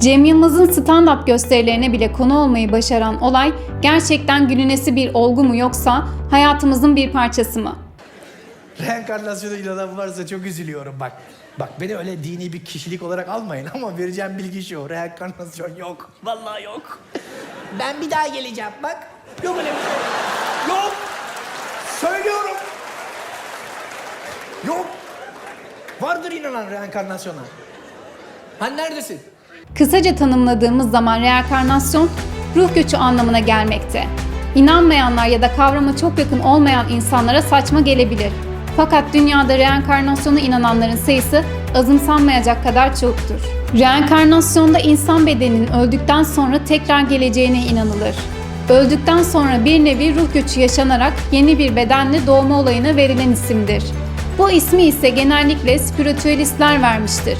Cem Yılmaz'ın stand-up gösterilerine bile konu olmayı başaran olay gerçekten gülünesi bir olgu mu yoksa hayatımızın bir parçası mı? Reenkarnasyona inanan varsa çok üzülüyorum bak. Bak beni öyle dini bir kişilik olarak almayın ama vereceğim bilgi şu. Reenkarnasyon yok. Vallahi yok. Ben bir daha geleceğim bak. Yok öyle bir şey. Yok. Söylüyorum. Yok. Vardır inanan reenkarnasyona. Ha neredesin? Kısaca tanımladığımız zaman reenkarnasyon ruh göçü anlamına gelmekte. İnanmayanlar ya da kavrama çok yakın olmayan insanlara saçma gelebilir. Fakat dünyada reenkarnasyona inananların sayısı azımsanmayacak kadar çoktur. Reenkarnasyonda insan bedeninin öldükten sonra tekrar geleceğine inanılır. Öldükten sonra bir nevi ruh göçü yaşanarak yeni bir bedenle doğma olayına verilen isimdir. Bu ismi ise genellikle spiritüelistler vermiştir.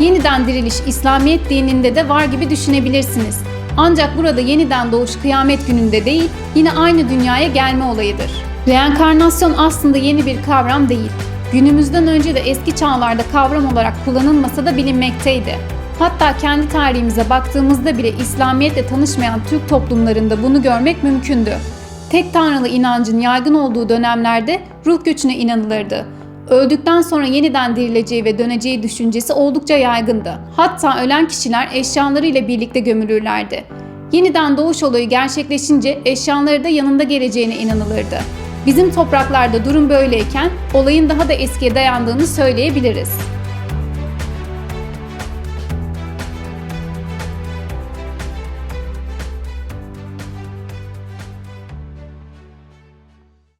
Yeniden diriliş İslamiyet dininde de var gibi düşünebilirsiniz. Ancak burada yeniden doğuş kıyamet gününde değil, yine aynı dünyaya gelme olayıdır. Reenkarnasyon aslında yeni bir kavram değil. Günümüzden önce de eski çağlarda kavram olarak kullanılmasa da bilinmekteydi. Hatta kendi tarihimize baktığımızda bile İslamiyetle tanışmayan Türk toplumlarında bunu görmek mümkündü. Tek tanrılı inancın yaygın olduğu dönemlerde ruh göçüne inanılırdı. Öldükten sonra yeniden dirileceği ve döneceği düşüncesi oldukça yaygındı. Hatta ölen kişiler eşyalarıyla birlikte gömülürlerdi. Yeniden doğuş olayı gerçekleşince eşyaları da yanında geleceğine inanılırdı. Bizim topraklarda durum böyleyken olayın daha da eskiye dayandığını söyleyebiliriz.